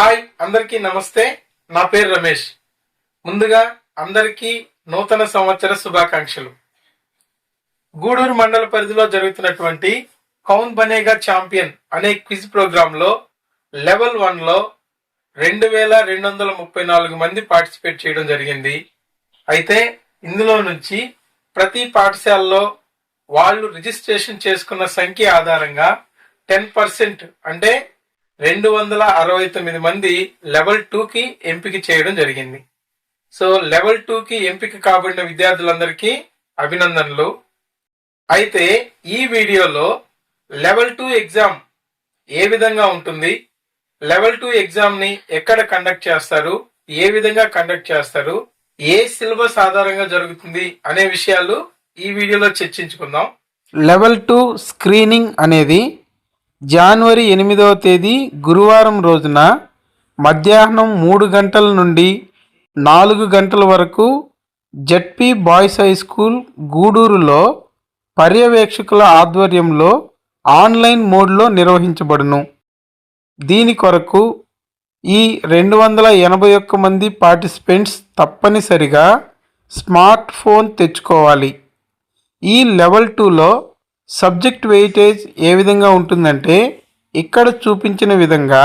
Hi అందరికీ నమస్తే. నా పేరు రమేష్. ముందుగా అందరికీ నూతన సంవత్సర శుభాకాంక్షలు. గూడూరు మండల పరిధిలో జరుగుతున్నటువంటి కౌన్ బనేగా ఛాంపియన్ అనే క్విజ్ ప్రోగ్రామ్లో లెవెల్ వన్లో రెండు వేల రెండు వందల ముప్పై నాలుగు మంది పార్టిసిపేట్ చేయడం జరిగింది. అయితే ఇందులో నుంచి ప్రతి పాఠశాలలో వాళ్ళు రిజిస్ట్రేషన్ చేసుకున్న సంఖ్య ఆధారంగా టెన్ పర్సెంట్ అంటే రెండు వందల అరవై తొమ్మిది మంది లెవెల్ టూకి ఎంపిక చేయడం జరిగింది. సో లెవెల్ టూకి ఎంపిక కాబడిన విద్యార్థులందరికీ అభినందనలు. అయితే ఈ వీడియోలో లెవెల్ టూ ఎగ్జామ్ ఏ విధంగా ఉంటుంది లెవెల్ టూ ఎగ్జామ్ని ఎక్కడ కండక్ట్ చేస్తారు ఏ విధంగా కండక్ట్ చేస్తారు ఏ సిలబస్ ఆధారంగా జరుగుతుంది అనే విషయాలు ఈ వీడియోలో చర్చించుకుందాం. లెవెల్ టూ స్క్రీనింగ్ అనేది జనవరి ఎనిమిదవ తేదీ గురువారం రోజున మధ్యాహ్నం మూడు గంటల నుండి నాలుగు గంటల వరకు జెడ్పీ బాయ్స్ హై స్కూల్ గూడూరులో పర్యవేక్షకుల ఆధ్వర్యంలో ఆన్లైన్ మోడ్లో నిర్వహించబడును. దీని కొరకు ఈ రెండు వందల ఎనభై ఒక్క మంది పార్టిసిపెంట్స్ తప్పనిసరిగా స్మార్ట్ ఫోన్ తెచ్చుకోవాలి. ఈ లెవెల్ టూలో సబ్జెక్ట్ వెయిటేజ్ ఏ విధంగా ఉంటుందంటే ఇక్కడ చూపించిన విధంగా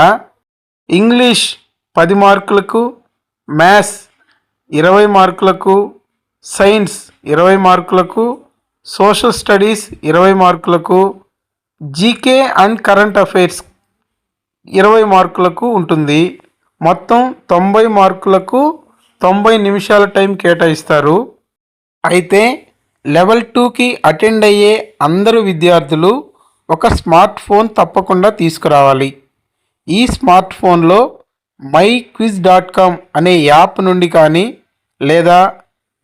ఇంగ్లీష్ పది మార్కులకు మ్యాథ్స్ ఇరవై మార్కులకు సైన్స్ ఇరవై మార్కులకు సోషల్ స్టడీస్ ఇరవై మార్కులకు జీకే అండ్ కరెంట్ అఫైర్స్ ఇరవై మార్కులకు ఉంటుంది. మొత్తం తొంభై మార్కులకు తొంభై నిమిషాల టైం కేటాయిస్తారు. అయితే లెవెల్ టూకి అటెండ్ అయ్యే అందరు విద్యార్థులు ఒక స్మార్ట్ ఫోన్ తప్పకుండా తీసుకురావాలి. ఈ స్మార్ట్ ఫోన్లో మై క్విజ్ డాట్ కామ్ అనే యాప్ నుండి కానీ లేదా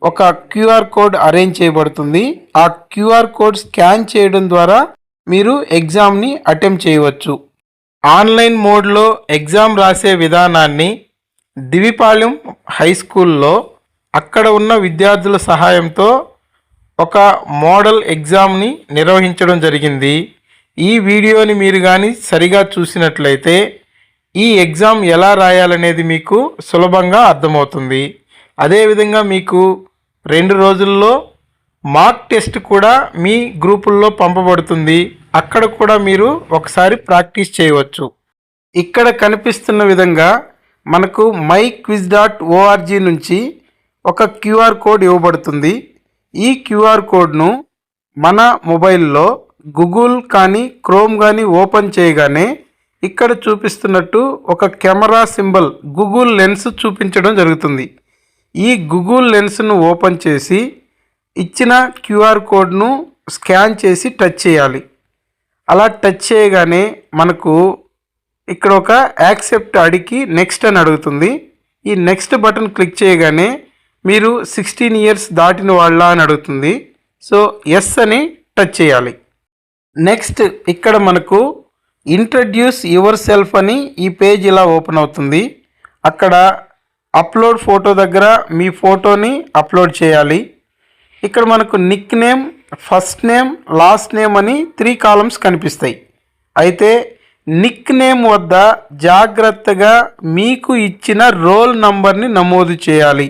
ఒక క్యూఆర్ కోడ్ అరేంజ్ చేయబడుతుంది. ఆ క్యూఆర్ కోడ్ స్కాన్ చేయడం ద్వారా మీరు ఎగ్జామ్ని అటెంప్ట్ చేయవచ్చు. ఆన్లైన్ మోడ్లో ఎగ్జామ్ రాసే విధానాన్ని దివిపాలెం హై స్కూల్లో అక్కడ ఉన్న విద్యార్థుల సహాయంతో ఒక మోడల్ ఎగ్జామ్ని నిర్వహించడం జరిగింది. ఈ వీడియోని మీరు కానీ సరిగా చూసినట్లయితే ఈ ఎగ్జామ్ ఎలా రాయాలనేది మీకు సులభంగా అర్థమవుతుంది. అదేవిధంగా మీకు రెండు రోజుల్లో మార్క్ టెస్ట్ కూడా మీ గ్రూపుల్లో పంపబడుతుంది. అక్కడ కూడా మీరు ఒకసారి ప్రాక్టీస్ చేయవచ్చు. ఇక్కడ కనిపిస్తున్న విధంగా మనకు మై క్విజ్ డాట్ ఓఆర్జీ నుంచి ఒక క్యూఆర్ కోడ్ ఇవ్వబడుతుంది. ఈ క్యూఆర్ కోడ్ను మన మొబైల్లో గూగుల్ కానీ క్రోమ్ కానీ ఓపెన్ చేయగానే ఇక్కడ చూపిస్తున్నట్టు ఒక కెమెరా సింబల్ గూగుల్ లెన్స్ చూపించడం జరుగుతుంది. ఈ గూగుల్ లెన్స్ను ఓపెన్ చేసి ఇచ్చిన క్యూఆర్ కోడ్ను స్కాన్ చేసి టచ్ చేయాలి. అలా టచ్ చేయగానే మనకు ఇక్కడ ఒక యాక్సెప్ట్ అడిగి నెక్స్ట్ అని అడుగుతుంది. ఈ నెక్స్ట్ బటన్ క్లిక్ చేయగానే మీరు సిక్స్టీన్ ఇయర్స్ దాటిన వాళ్ళ అని అడుగుతుంది. సో ఎస్ అని టచ్ చేయాలి. నెక్స్ట్ ఇక్కడ మనకు ఇంట్రడ్యూస్ యువర్ సెల్ఫ్ అని ఈ పేజ్ ఇలా ఓపెన్ అవుతుంది. అక్కడ అప్లోడ్ ఫోటో దగ్గర మీ ఫోటోని అప్లోడ్ చేయాలి. ఇక్కడ మనకు nick name first name last name అని త్రీ కాలమ్స్ కనిపిస్తాయి. అయితే నిక్ నేమ్ వద్ద జాగ్రత్తగా మీకు ఇచ్చిన రోల్ నంబర్ని నమోదు చేయాలి.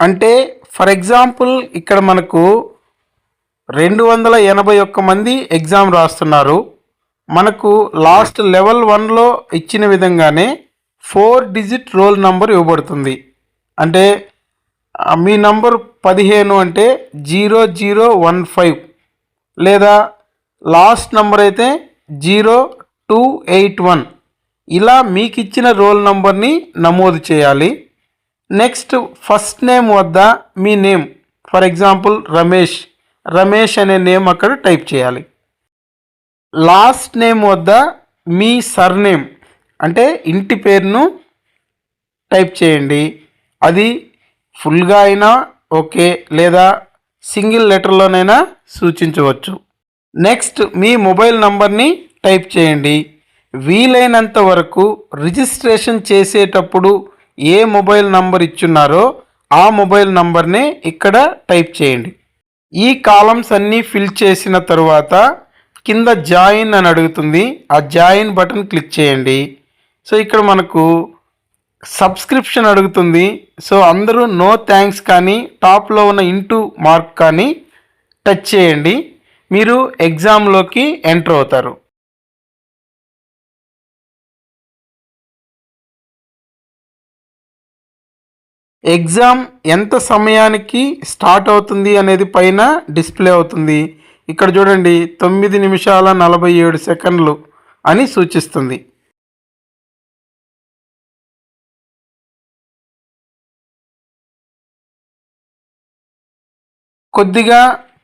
అంటే ఫర్ ఎగ్జాంపుల్ ఇక్కడ మనకు రెండు వందల ఎనభై ఒక్క మంది ఎగ్జామ్ రాస్తున్నారు. మనకు లాస్ట్ లెవెల్ వన్లో ఇచ్చిన విధంగానే ఫోర్ డిజిట్ రోల్ నంబర్ ఇవ్వబడుతుంది. అంటే మీ నంబర్ పదిహేను అంటే జీరో జీరో వన్ ఫైవ్. లేదా లాస్ట్ నంబర్ అయితే జీరో టూ ఎయిట్ వన్. ఇలా మీకు ఇచ్చిన రోల్ నంబర్ని నమోదు చేయాలి. నెక్స్ట్ ఫస్ట్ నేమ్ వద్ద మీ name for example Ramesh Ramesh అనే నేమ్ అక్కడ టైప్ చేయాలి. లాస్ట్ నేమ్ వద్ద మీ సర్నేమ్ అంటే ఇంటి పేరును టైప్ చేయండి. అది ఫుల్గా అయినా ఓకే లేదా సింగిల్ లెటర్లోనైనా సూచించవచ్చు. నెక్స్ట్ మీ మొబైల్ నంబర్ని టైప్ చేయండి. వీలైనంత వరకు రిజిస్ట్రేషన్ చేసేటప్పుడు ఏ మొబైల్ నంబర్ ఇచ్చున్నారో ఆ మొబైల్ నంబర్ని ఇక్కడ టైప్ చేయండి. ఈ కాలమ్స్ అన్నీ ఫిల్ చేసిన తరువాత కింద జాయిన్ అని అడుగుతుంది. ఆ జాయిన్ బటన్ క్లిక్ చేయండి. సో ఇక్కడ మనకు సబ్స్క్రిప్షన్ అడుగుతుంది. సో అందరూ నో థ్యాంక్స్ కానీ టాప్లో ఉన్న ఇంటూ మార్క్ కానీ టచ్ చేయండి. మీరు ఎగ్జామ్లోకి ఎంటర్ అవుతారు. ఎగ్జామ్ ఎంత సమయానికి స్టార్ట్ అవుతుంది అనేది పైన డిస్ప్లే అవుతుంది. ఇక్కడ చూడండి తొమ్మిది నిమిషాల నలభై ఏడు సెకండ్లు అని సూచిస్తుంది. కొద్దిగా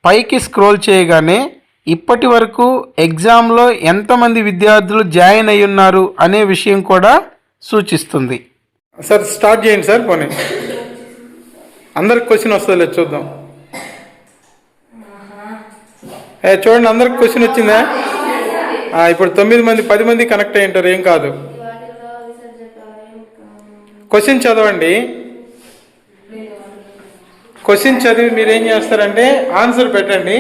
పైకి స్క్రోల్ చేయగానే ఇప్పటి వరకు ఎగ్జామ్లో ఎంతమంది విద్యార్థులు జాయిన్ అయి ఉన్నారు అనే విషయం కూడా సూచిస్తుంది. సార్ స్టార్ట్ చేయండి సార్ పోనీ. అందరికి క్వశ్చన్ వస్తుంది చూద్దాం. ఏ చూడండి అందరికి క్వశ్చన్ వచ్చిందా? ఇప్పుడు తొమ్మిది మంది పది మంది కనెక్ట్ అయ్యి ఉంటారు ఏం కాదు. క్వశ్చన్ చదవండి. క్వశ్చన్ చదివి మీరు ఏం చేస్తారంటే ఆన్సర్ పెట్టండి.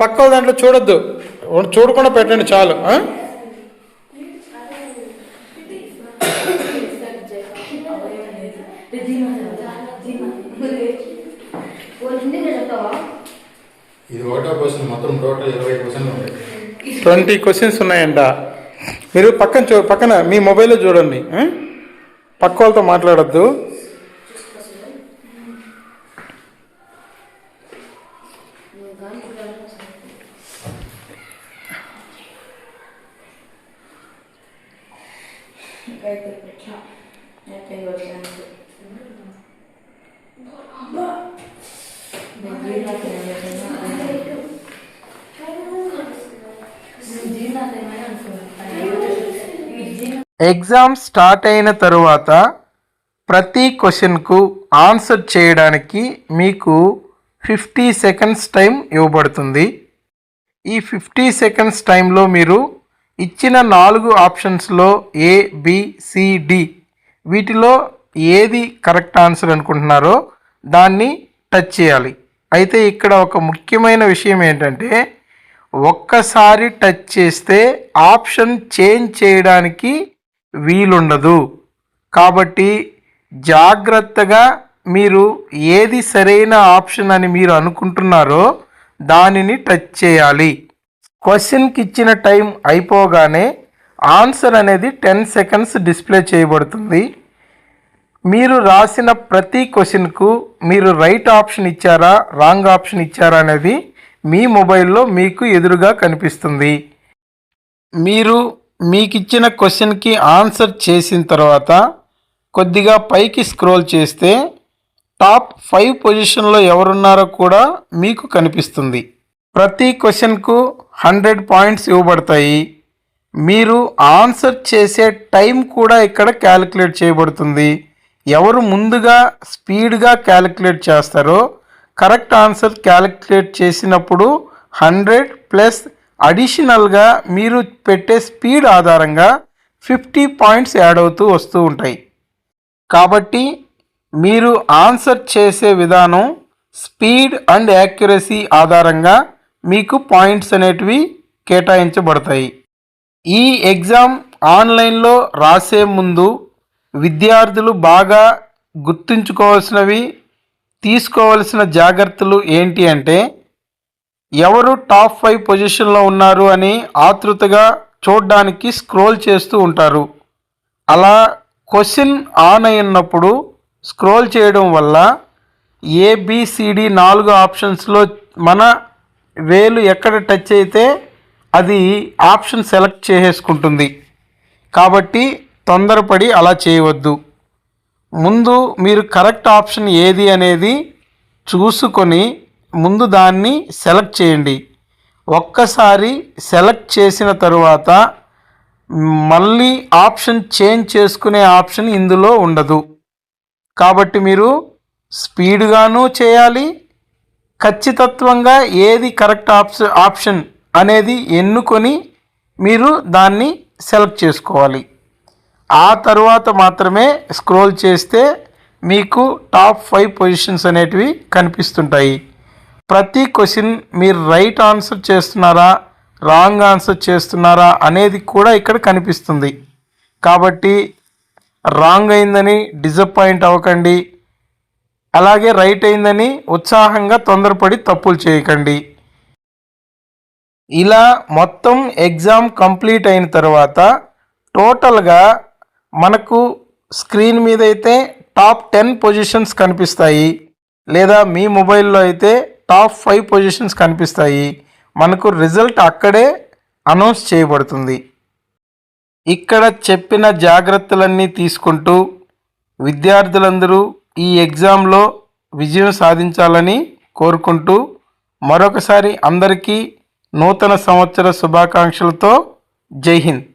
పక్క వాళ్ళ దాంట్లో చూడొద్దు. చూడకుండా పెట్టండి చాలు ఆ? ఇది ఒకటో క్వశ్చన్ మొత్తం టోటల్ ఇరవై క్వశ్చన్లు ఉంటాయి. ట్వంటీ క్వశ్చన్స్ ఉన్నాయంట. మీరు పక్కన చూ పక్కన మీ మొబైల్లో చూడండి? పక్క వాళ్ళతో మాట్లాడొద్దు. ఎగ్జామ్ స్టార్ట్ అయిన తరువాత ప్రతి క్వశ్చన్కు ఆన్సర్ చేయడానికి మీకు ఫిఫ్టీ సెకండ్స్ టైం ఇవ్వబడుతుంది. ఈ ఫిఫ్టీ సెకండ్స్ టైంలో మీరు ఇచ్చిన నాలుగు ఆప్షన్స్లో ఏ బిసిడి వీటిలో ఏది కరెక్ట్ ఆన్సర్ అనుకుంటున్నారో దాన్ని టచ్ చేయాలి. అయితే ఇక్కడ ఒక ముఖ్యమైన విషయం ఏంటంటే ఒక్కసారి టచ్ చేస్తే ఆప్షన్ చేంజ్ చేయడానికి వీలుండదు. కాబట్టి జాగ్రత్తగా మీరు ఏది సరైన ఆప్షన్ అని మీరు అనుకుంటున్నారో దానిని టచ్ చేయాలి. క్వశ్చన్కి ఇచ్చిన టైం అయిపోగానే ఆన్సర్ అనేది టెన్ సెకండ్స్ డిస్ప్లే చేయబడుతుంది. మీరు రాసిన ప్రతి క్వశ్చన్కు మీరు రైట్ ఆప్షన్ ఇచ్చారా రాంగ్ ఆప్షన్ ఇచ్చారా అనేది మీ మొబైల్లో మీకు ఎదురుగా కనిపిస్తుంది. మీరు మీకు ఇచ్చిన క్వశ్చన్కి ఆన్సర్ చేసిన తర్వాత కొద్దిగా పైకి స్క్రోల్ చేస్తే టాప్ ఫైవ్ పొజిషన్లో ఎవరున్నారో కూడా మీకు కనిపిస్తుంది. ప్రతి క్వశ్చన్కు హండ్రెడ్ పాయింట్స్ ఇవ్వబడతాయి. మీరు ఆన్సర్ చేసే టైం కూడా ఇక్కడ క్యాలిక్యులేట్ చేయబడుతుంది. ఎవరు ముందుగా స్పీడ్గా క్యాలిక్యులేట్ చేస్తారో కరెక్ట్ ఆన్సర్ క్యాలిక్యులేట్ చేసినప్పుడు హండ్రెడ్ ప్లస్ అడిషనల్గా మీరు పెట్టే స్పీడ్ ఆధారంగా ఫిఫ్టీ పాయింట్స్ యాడ్ అవుతూ వస్తూ ఉంటాయి. కాబట్టి మీరు ఆన్సర్ చేసే విధానం స్పీడ్ అండ్ యాక్యురసీ ఆధారంగా మీకు పాయింట్స్ అనేటివి కేటాయించబడతాయి. ఈ ఎగ్జామ్ ఆన్లైన్లో రాసే ముందు విద్యార్థులు బాగా గుర్తుంచుకోవాల్సినవి తీసుకోవాల్సిన జాగ్రత్తలు ఏంటి అంటే ఎవరు టాప్ ఫైవ్ పొజిషన్లో ఉన్నారు అని ఆతృతగా చూడడానికి స్క్రోల్ చేస్తూ ఉంటారు. అలా క్వశ్చన్ ఆన్ అయినప్పుడు స్క్రోల్ చేయడం వల్ల ఏబిసిడి నాలుగు ఆప్షన్స్లో మన వేలు ఎక్కడ టచ్ అయితే అది ఆప్షన్ సెలెక్ట్ చేసేసుకుంటుంది. కాబట్టి తొందరపడి అలా చేయవద్దు. ముందు మీరు కరెక్ట్ ఆప్షన్ ఏది అనేది చూసుకొని ముందు దాన్ని సెలెక్ట్ చేయండి. ఒక్కసారి సెలెక్ట్ చేసిన తరువాత మళ్ళీ ఆప్షన్ చేంజ్ చేసుకునే ఆప్షన్ ఇందులో ఉండదు. కాబట్టి మీరు స్పీడ్గాను చేయాలి ఖచ్చితత్వంగా ఏది కరెక్ట్ ఆప్షన్ ఆప్షన్ అనేది ఎన్నుకొని మీరు దాన్ని సెలెక్ట్ చేసుకోవాలి. ఆ తర్వాత మాత్రమే స్క్రోల్ చేస్తే మీకు టాప్ ఫైవ్ పొజిషన్స్ అనేటివి కనిపిస్తుంటాయి. ప్రతి క్వశ్చన్ మీరు రైట్ ఆన్సర్ చేస్తున్నారా రాంగ్ ఆన్సర్ చేస్తున్నారా అనేది కూడా ఇక్కడ కనిపిస్తుంది. కాబట్టి రాంగ్ అయిందని డిసప్పాయింట్ అవ్వకండి. అలాగే రైట్ అయిందని ఉత్సాహంగా తొందరపడి తప్పులు చేయకండి. ఇలా మొత్తం ఎగ్జామ్ కంప్లీట్ అయిన తర్వాత టోటల్గా మనకు స్క్రీన్ మీద అయితే టాప్ టెన్ పొజిషన్స్ కనిపిస్తాయి. లేదా మీ మొబైల్లో అయితే టాప్ ఫైవ్ పొజిషన్స్ కనిపిస్తాయి. మనకు రిజల్ట్ అక్కడే అనౌన్స్ చేయబడుతుంది. ఇక్కడ చెప్పిన జాగ్రత్తలన్నీ తీసుకుంటూ విద్యార్థులందరూ ఈ ఎగ్జామ్లో విజయం సాధించాలని కోరుకుంటూ మరొకసారి అందరికీ నూతన సంవత్సర శుభాకాంక్షలతో జై హింద్.